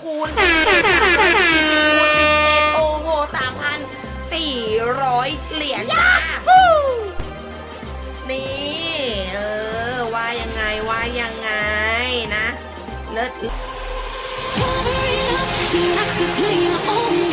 คูณคูณสิบเอ็ดโอ้โหสามพันสี่ร้อยเหรียญจ้านี่เออ ว่ายังไงว่ายังไงนะ เลิศ Cover it up, you like to play your own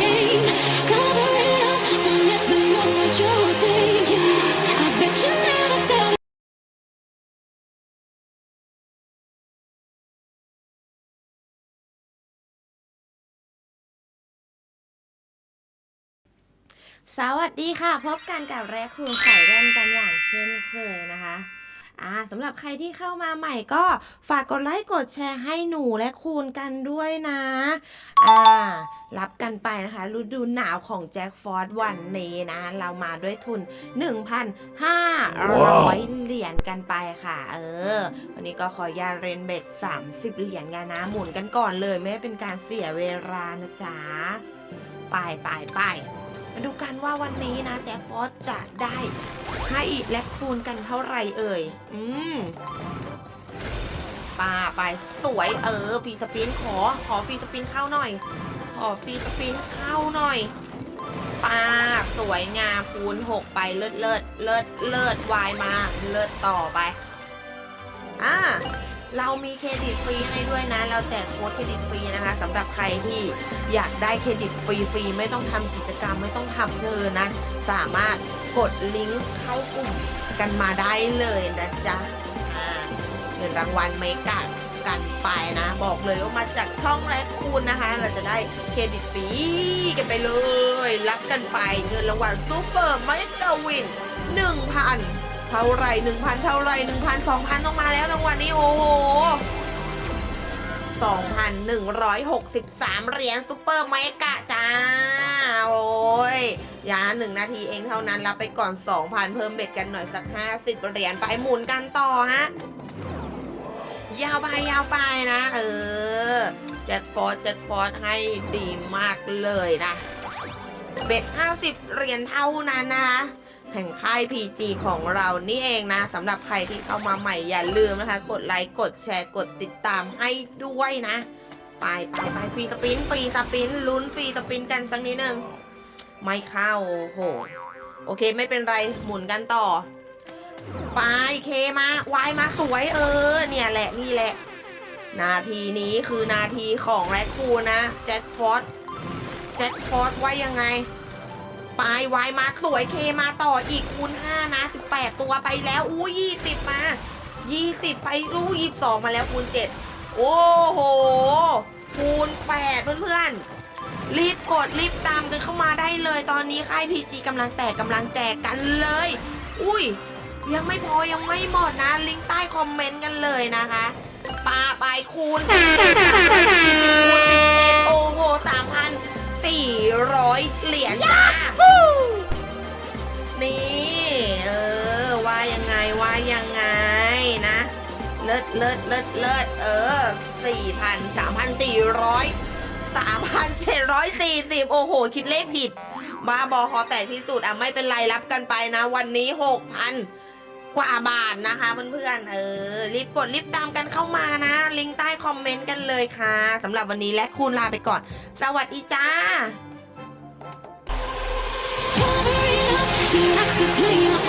สวัสดีค่ะ พบกันกับแรคคูนใส่แว่นกันอย่างเช่นเคยนะคะอ่าสำหรับใครที่เข้ามาใหม่ก็ฝากกดไลค์กดแชร์ให้หนูและคูณกันด้วยนะอ่ารับกันไปนะคะฤดูหนาวของแจ็คฟอร์ดวันนี้นะ เรามาด้วยทุน 1,500 เหรียญกันไปค่ะ เออ วันนี้ก็ขออนุญาเรนเบ็ด30 เหรียญกันนะหมุนกันก่อนเลยไม่เป็นการเสียเวลานะจ๊ะไปไปไป มาดูกันว่าวันนี้นะแจ็คฟอสจะได้ให้และคูณกันเท่าไหร่เอ่ย อืมปาไปสวยเออฟรีสปินขอขอฟรีสปินเข้าหน่อย ขอฟรีสปินเข้าหน่อยปาสวยงามคูณหกไปเลิศเลิศเลิศเลิศวายมาเลิศต่อไปอ่า เรามีเครดิตฟรีให้ด้วยนะ เราแจกโค้ดเครดิตฟรีนะคะสำหรับใครที่อยากได้เครดิตฟรีๆไม่ต้องทำกิจกรรมไม่ต้องทำเธอนะ สามารถกดลิงก์เข้ากลุ่มกันมาได้เลยนะจ๊ะเงินรางวัลไม่กัดกันไปนะ บอกเลยว่ามาจากช่องแรกคูณนะคะ เราจะได้เครดิตฟรีกันไปเลย รับกันไปเงินรางวัลซูเปอร์ไมกาวิน1,000 เท่าไหรหนึ่งพันเท่าไหรหนึ่งพันสองพันต้องมาแล้วรางวัลนี้โอ้โหสองพันหนึ่งร้อยหกสิบสามเหรียญซุปเปอร์เมกะจ้า โอ้ยยาหนึ่งนาทีเองเท่านั้นรับไปก่อนสองพันเพิ่มเบ็ดกันหน่อยสักห้าสิบเหรียญไปหมุนกันต่อฮะยาวไปยาวไปนะ เออแจ็คฟอร์ดแจ็คฟอร์ดให้ดีมากเลยนะ เบ็ด50 เหรียญเท่านั้นนะคะ แห่งค่าย PG ของเรานี่เองนะสำหรับใครที่เข้ามาใหม่อย่าลืมนะคะ กดไลค์กดแชร์กดติดตามให้ด้วยนะ ไปไปไปฟรีสปินฟรีสปินลุ้นฟรีสปินกันสักนิดนึงไม่เข้าโอ้โหโอเคไม่เป็นไรหมุนกันต่อ ไปเคมาวายมาสวยเออ เนี่ยแหละนี่แหละ นาทีนี้คือนาทีของแรคคูนะแจ็คฟอร์ดแจ็คฟอร์ดว่ายังไง ปลายวายมาสวยเคมาต่ออีกคูณ5นะ18ตัวไปแล้วอู้20มา20ไปอู้22มาแล้วคูณ7โอ้โหคูณ8เพื่อนๆ รีบกดรีบตามกันเข้ามาได้เลย ตอนนี้ค่าย PG กำลังแตกกำลังแจกกันเลย อุ้ย ยังไม่พอยังไม่หมดนะ ลิงก์ใต้คอมเมนต์กันเลยนะคะปาไปคูณ เลิศเลิศเลิศเลิศเออสี่พันสามพันสี่ร้อยสามพันเจ็ดร้อยสี่สิบโอ้โห คิดเลขผิดบ้าบอคอแตกที่สุดอะไม่เป็นไรรับกันไปนะ วันนี้หกพันกว่าบาทนะคะเพื่อนๆเออรีบกดรีบตามกันเข้ามานะ ลิงก์ใต้คอมเมนต์กันเลยค่ะสำหรับวันนี้และคูณลาไปก่อน สวัสดีจ้า Cover it up, you like to play your own